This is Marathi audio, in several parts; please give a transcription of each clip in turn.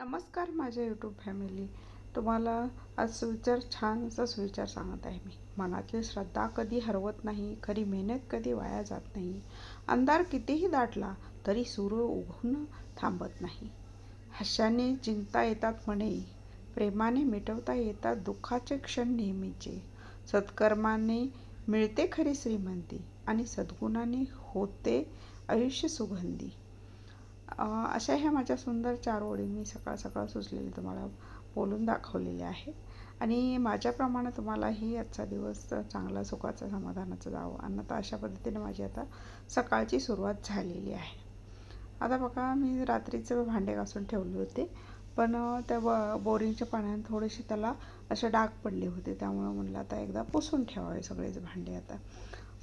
नमस्कार माझ्या यूट्यूब फॅमिली तुम्हाला आज सुविचार छान असा सुविचार सांगत आहे मी. मनातली श्रद्धा कधी हरवत नाही खरी मेहनत कधी वाया जात नाही. अंधार कितीही दाटला तरी सूर्य उगवून थांबत नाही. हास्याने जिंकता येतात म्हणे प्रेमाने मिटवता येतात दुःखाचे क्षण नेहमीचे. सत्कर्माने मिळते खरी श्रीमंती आणि सद्गुणाने होते आयुष्य सुगंधी. अशा ह्या माझ्या सुंदर चार ओळी मी सकाळ सकाळ सुचलेली तुम्हाला बोलून दाखवलेले आहे. आणि माझ्याप्रमाणे तुम्हालाही आजचा दिवस चांगला सुखाचा समाधानाचा जावं. आणि आता अशा पद्धतीने माझी आता सकाळची सुरुवात झालेली आहे. आता बघा मी रात्रीचं भांडे घासून ठेवले होते. पण त्या ब बोरिंगच्या पाण्याने थोडेसे त्याला असे डाग पडले होते. त्यामुळं म्हणलं आता एकदा पुसून ठेवावे सगळेच भांडे आता.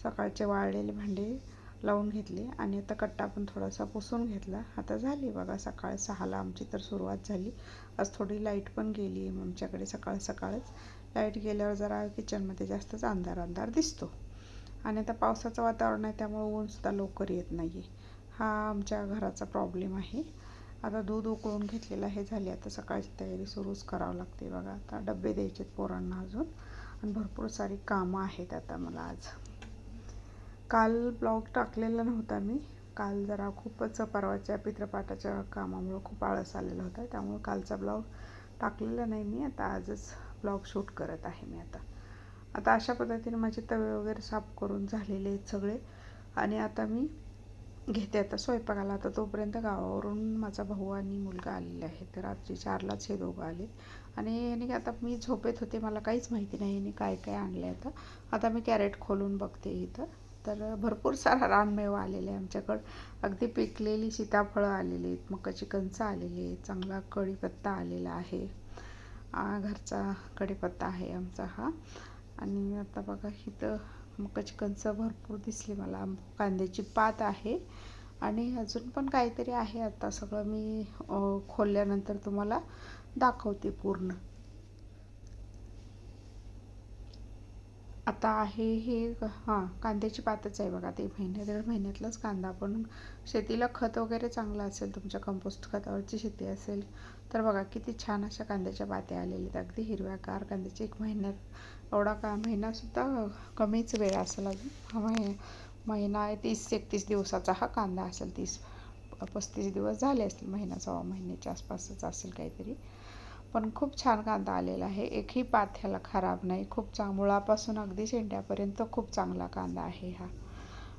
सकाळचे वाळलेले भांडे लावून घेतले आणि आता कट्टा पण थोडासा पुसून घेतला. आता झाली बघा सकाळ सहाला आमची तर सुरुवात झाली. आज थोडी लाइट पण गेली आहे आमच्याकडे सकाळ सकाळच. लाइट गेल्यावर जरा किचनमध्ये जास्तच अंधार अंधार दिसतो. आणि आता पावसाचं वातावरण आहे त्यामुळे ऊनसुद्धा लवकर येत नाही आहे हा आमच्या घराचा प्रॉब्लेम आहे. आता दूध उकळून घेतलेलं हे झाली. आता सकाळची तयारी सुरूच करावं लागते बघा. आता डबे द्यायचे पोरांना अजून. आणि भरपूर सारी कामं आहेत आता मला आज. काल ब्लॉग टाकलेला नव्हता मी. काल जरा खूपच परवाच्या पित्रपाठाच्या कामामुळं खूप आळस आलेला होता. त्यामुळं कालचा ब्लॉग टाकलेला नाही मी. आता आजच ब्लॉग शूट करत आहे मी आता. आता अशा पद्धतीने माझे तवे वगैरे साफ करून झालेले आहेत सगळे. आणि आता मी घेते आता स्वयंपाकाला. आता तोपर्यंत गावावरून माझा भाऊ आणि मुलगा आलेले आहे तर रात्री चारलाच हे दोघं आले. आणि याने आता मी झोपेत होते. मला काहीच माहिती नाही याने काय काय आणलं आहे आता. आता मी कॅरेट खोलून बघते इथं. तर भरपूर सारा रानमेवा आलेला आहे आमच्याकडं. अगदी पिकलेली सीताफळं आलेली आहेत मकाची कंच आलेली आहेत चांगला कढीपत्ता आलेला आहे. घरचा कढीपत्ता आहे आमचा हा. आणि आता बघा इथं मकाची कंच भरपूर दिसली मला. कांद्याची पात आहे. आणि अजून पण काहीतरी आहे आता सगळं मी खोलल्यानंतर तुम्हाला दाखवते पूर्ण. आता आहे हे हां कांद्याची पातच आहे बघा ते. महिन्या दीड महिन्यातलाच कांदा. पण शेतीला खत वगैरे चांगलं असेल तुमच्या कंपोस्ट खतावरची शेती असेल तर बघा किती छान अशा कांद्याच्या पात्या आलेल्या आहेत. अगदी हिरव्यागार कांद्याची एक महिन्यात एवढा का महिनासुद्धा कमीच वेळ असेल अजून महि महिना आहे तीस एकतीस दिवसाचा हा कांदा असेल तीस पस्तीस दिवस झाले असतील महिना सव्वा महिन्याच्या आसपासच असेल काहीतरी. पण खूप छान कांदा आलेला आहे. एकही पात ह्याला खराब नाही. खूप चांग मुळापासून अगदी शेंड्यापर्यंत खूप चांगला कांदा आहे हा.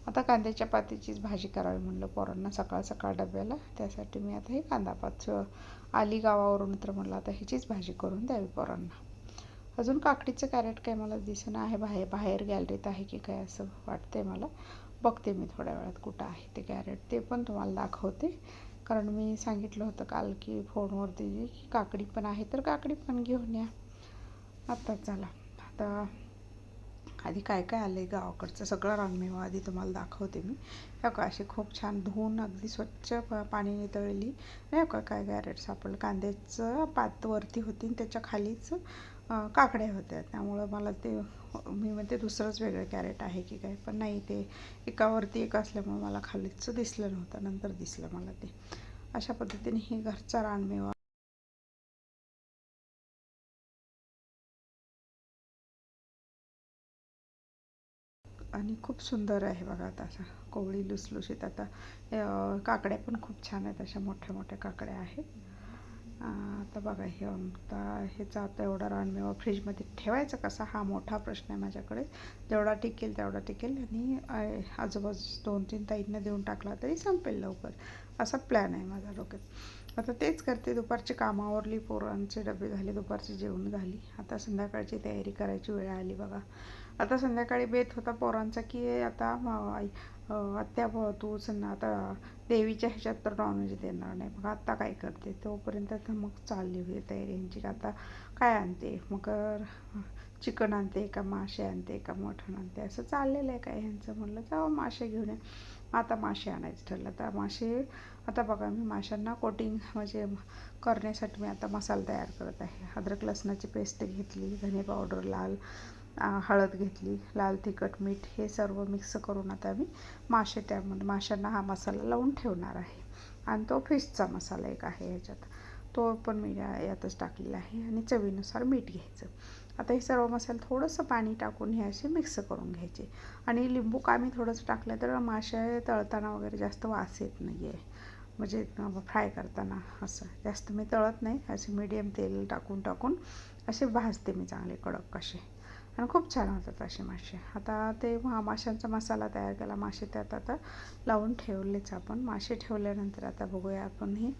आता कांद्याच्या पातीचीच भाजी करावी म्हणलं पोरांना सकाळ सकाळ डब्याला. त्यासाठी मी आता हे कांदा पात आली गावावरून तर म्हणलं आता ह्याचीच भाजी करून द्यावी पोरांना. अजून काकडीचं कॅरेट काय मला दिसणं आहे. बाहेर बाहेर गॅलरीत आहे की काय असं वाटतंय मला. बघते मी थोड्या वेळात कुठं आहे ते कॅरेट. ते पण तुम्हाला दाखवते. कारण मी सांगितलं होतं काल की फोनवरती की काकडी पण आहे तर काकडी पण घेऊन या. आत्ताच झाला आता आधी काय काय आलं आहे गावाकडचं? सगळं रानमेवा आधी तुम्हाला दाखवते मी. या का अशी खूप छान धुवून अगदी स्वच्छ प पाणी तळली. नाही का काय कॅरेट सापडलं. कांद्याचं पातवरती होती आणि त्याच्या खालीच काकड्या होत्या. त्यामुळं मला ते मी म्हणते दुसरंच वेगळं कॅरेट आहे की काय. पण नाही ते एकावरती एक असल्यामुळे मला खालीच दिसलं नव्हतं नंतर दिसलं मला ते. अशा पद्धतीने ही घरचा रानमेवा. आणि खूप सुंदर आहे बघा आता असा कोवळी लुसलुशीत आता. काकड्या पण खूप छान आहेत अशा मोठ्या मोठ्या काकड्या आहेत. आता बघा हे आता ह्याचा आता एवढा रानमेवा फ्रीजमध्ये ठेवायचा कसा? हा मोठा प्रश्न आहे माझ्याकडे. जेवढा टिकेल तेवढा टिकेल. आणि आजूबाजू दोन तीन ताईंना देऊन टाकला तरी संपेल लवकर. असा प्लॅन आहे माझा डोक्यात. आता तेच करते. दुपारची कामावरली पोरांचे डबे झाले दुपारची जेवण झाली. आता संध्याकाळची तयारी करायची वेळ आली बघा. आता संध्याकाळी बेत होता पोरांचा की आता आत्या तू आता देवीच्या ह्याच्यात तर नॉनव्हेज देणार नाही. मग आत्ता काय करते? तोपर्यंत तर मग चालली होती तयारी यांची. आता काय आणते? मग चिकन आणते का मासे आणते का मटण आणते? असं चाललेलं आहे काय ह्यांचं म्हणलं जावं मासे घेऊन या. आता मासे आणायचं ठरलं. तर मासे आता बघा मी माशांना कोटिंग म्हणजे करण्यासाठी मी आता मसाला तयार करत आहे. अद्रक लसणाची पेस्ट घेतली धने पावडर लाल हळद घेतली लाल तिखट मीठ हे सर्व मिक्स करून आता मी मासे त्यामध्ये माशांना हा मसाला लावून ठेवणार आहे. आणि तो फिशचा मसाला एक आहे ह्याच्यात तो पण मी या- यातच टाकलेला आहे आणि चवीनुसार मीठ घ्यायचं. आता हे सर्व मसाले थोडंसं पाणी टाकून हे असे मिक्स करून घ्यायचे. आणि लिंबू कामी थोडंसं टाकलं तर मासे तळताना वगैरे जास्त वास येत नाही आहे म्हणजे फ्राय करताना असं. जास्त मी तळत नाही. असे मीडियम तेल टाकून टाकून असे भाजते मी चांगले कडक कसे. आणि खूप छान होतात असे मासे. आता ते मा माशांचा मसाला तयार केला. मासे त्यात आता लावून ठेवलेच आपण. मासे ठेवल्यानंतर आता बघूया आपण ही.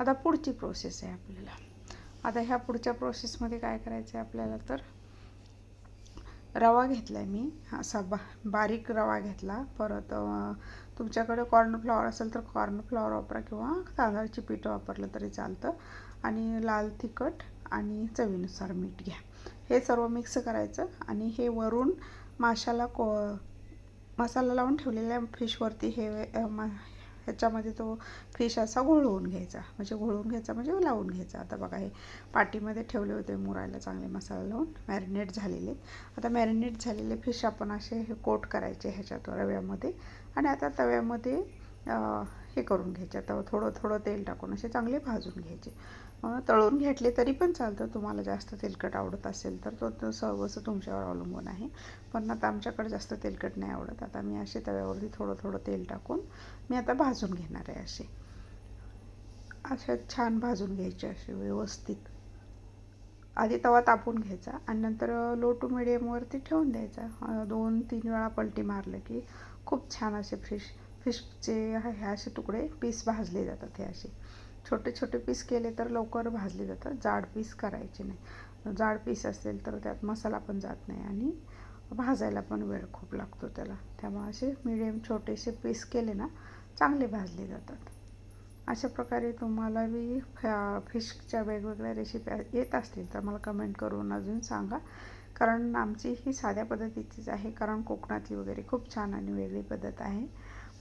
आता पुढची प्रोसेस आहे आपल्याला. आता ह्या पुढच्या प्रोसेसमध्ये काय करायचं आहे आपल्याला तर? रवा घेतला आहे मी. असा बा बारीक रवा घेतला. परत तुमच्याकडे कॉर्नफ्लॉवर असेल तर कॉर्नफ्लॉवर वापरा किंवा तांदळाची पीठ वापरलं तरी चालतं. आणि लाल तिखट आणि चवीनुसार मीठ घ्या. हे सर्व मिक्स करायचं आणि हे वरून माशाला को मसाला लावून ठेवलेल्या फिशवरती हे ह्याच्यामध्ये तो फिश असा घोळवून घ्यायचा. म्हणजे घोळवून घ्यायचा म्हणजे लावून घ्यायचा. आता बघा हे पाटीमध्ये ठेवले होते मुरायला चांगले मसाला लावून. मॅरिनेट झालेले. आता मॅरिनेट झालेले फिश आपण असे हे कोट करायचे ह्याच्यात रव्यामध्ये. आणि आता तव्यामध्ये हे करून घ्यायचे. आता थोडं थोडं तेल टाकून असे चांगले भाजून घ्यायचे. तळून घेतले तरी पण चालतं. तुम्हाला जास्त तेलकट आवडत असेल तर तो सर्वच तुमच्यावर अवलंबून आहे. पण आता आमच्याकडे जास्त तेलकट नाही आवडत. आता मी असे तव्यावरती थोडं थोडं तेल टाकून मी आता भाजून घेणार आहे असे. असे छान भाजून घ्यायचे असे व्यवस्थित. आधी तवा तापून घ्यायचा आणि नंतर लो टू मिडियमवरती ठेवून द्यायचा. दोन तीन वेळा पलटी मारलं की खूप छान असे फिश फिशचे हे असे तुकडे पीस भाजले जातात हे असे. छोटे छोटे पीस केले तर लवकर भाजले जातात. जाड पीस करायचे नाही. जाड पीस असेल तर त्यात मसाला पण जात नाही आणि भाजायला पण वेळ खूप लागतो त्याला. त्यामुळे असे मिडियम छोटेसे पीस केले ना चांगले भाजले जातात. अशा प्रकारे तुम्हाला बी फिशच्या वेगवेगळ्या रेसिपी येत असतील तर मला कमेंट करून अजून सांगा. कारण आमची ही साध्या पद्धतीचीच आहे. कारण कोकणातली वगैरे खूप छान आणि वेगळी पद्धत आहे.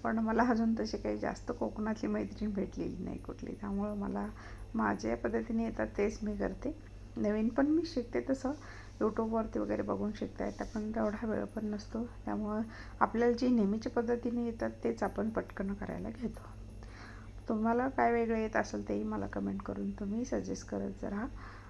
पण मला अजून तशी काही जास्त कोकणातली मैत्रीण भेटलेली नाही कुठली. त्यामुळं मला माझ्या पद्धतीने येतात तेच मी करते. नवीन पण मी शिकते तसं. यूट्यूबवरती वगैरे बघून शिकता येतं पण तेवढा वेळ पण नसतो. त्यामुळं आपल्याला जी नेहमीच्या पद्धतीने येतात तेच आपण पटकन करायला घेतो. तुम्हाला काय वेगळं येत असेल तेही मला कमेंट करून तुम्ही सजेस्ट करत जरा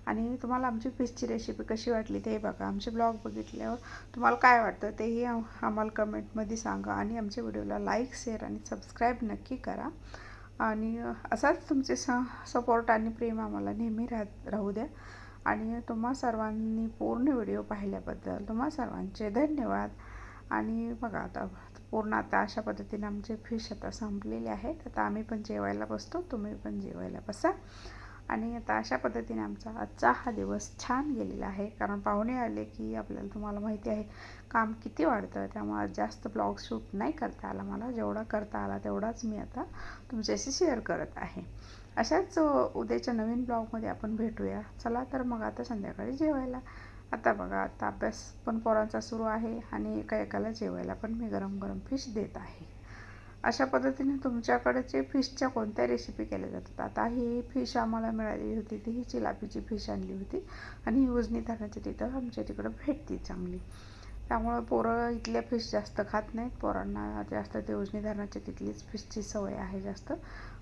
आणि तुम्हाला आमची फिशची रेसिपी कशी वाटली ते बघा. आमचे ब्लॉग बघितल्यावर तुम्हाला काय वाटतं तेही आम्हाला कमेंटमध्ये सांगा. आणि आमच्या व्हिडिओला लाईक शेअर आणि सबस्क्राईब नक्की करा. आणि असाच तुमचे स सपोर्ट आणि प्रेम आम्हाला नेहमी राह राहू द्या. आणि तुम्हा सर्वांनी पूर्ण व्हिडिओ पाहिल्याबद्दल तुम्हा सर्वांचे धन्यवाद. आणि बघा आता पूर्ण आता अशा पद्धतीने आमचे फिश आता संपलेले आहेत. आता आम्ही पण जेवायला बसतो तुम्ही पण जेवायला बसा. आणि आता अशा पद्धतीने आमचा आजचा हा दिवस छान गेलेला आहे. कारण पाहुणे आले की आपल्याला तुम्हाला माहिती आहे काम किती वाढतं. त्यामुळे जास्त ब्लॉग शूट नाही करता आला मला. जेवढा करता आला तेवढाच मी आता तुमच्याशी शेअर करत आहे. अशाच उद्याच्या नवीन ब्लॉगमध्ये आपण भेटूया. चला तर मग आता संध्याकाळी जेवायला. आता बघा आता अभ्यास पण पोरांचा सुरू आहे आणि एका एकाला जेवायला पण मी गरम गरम फिश देत आहे. अशा पद्धतीने तुमच्याकडचे फिशच्या कोणत्या रेसिपी केल्या जातात. आता ही फिश आम्हाला मिळालेली होती ती ही चिलापीची फिश आणली होती आणि ही उजनी धरणाची तिथं आमच्या तिकडं भेटते चांगली. त्यामुळं पोरं इथल्या फिश जास्त खात नाहीत. पोरांना जास्त ते उजनी धरणाच्या तिथलीच फिशची सवय आहे जास्त.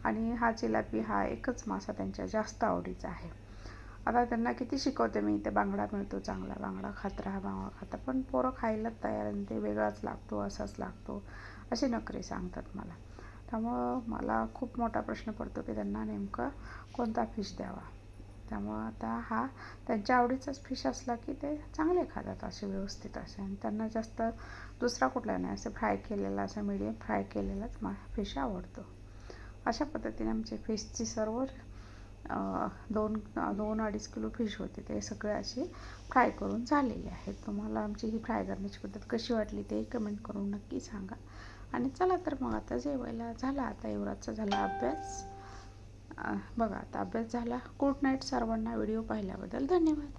आणि हा चिलापी हा एकच मासा त्यांच्या जास्त आवडीचा आहे. आता त्यांना किती शिकवते मी इथे बांगडा मिळतो चांगला बांगडा खात राहा बांगडा खाता पण पोरं खायलाच तयार आणि ते वेगळाच लागतो असाच लागतो. असे नखरे सांगतात मला. त्यामुळं मला खूप मोठा प्रश्न पडतो की त्यांना नेमकं कोणता फिश द्यावा? त्यामुळं आता हा त्यांच्या आवडीचाच फिश असला की ते चांगले खातात असे व्यवस्थित असे. आणि त्यांना जास्त दुसरा कुठला नाही. असं फ्राय केलेला असं मिडियम फ्राय केलेलाच मा फिश आवडतो. अशा पद्धतीने आमचे फिशची सर्व दोन दोन अडीच किलो फिश होते. ते सगळे असे फ्राय करून झालेले आहेत. तुम्हाला आमची ही फ्राय करण्याची पद्धत कशी वाटली ते कमेंट करून नक्की सांगा. आणि चला तर मग आता जेवायला झाला आता एवढाचा झाला अभ्यास. बघा आता अभ्यास झाला. गुड नाईट सर्वांना. व्हिडिओ पाहिल्याबद्दल धन्यवाद.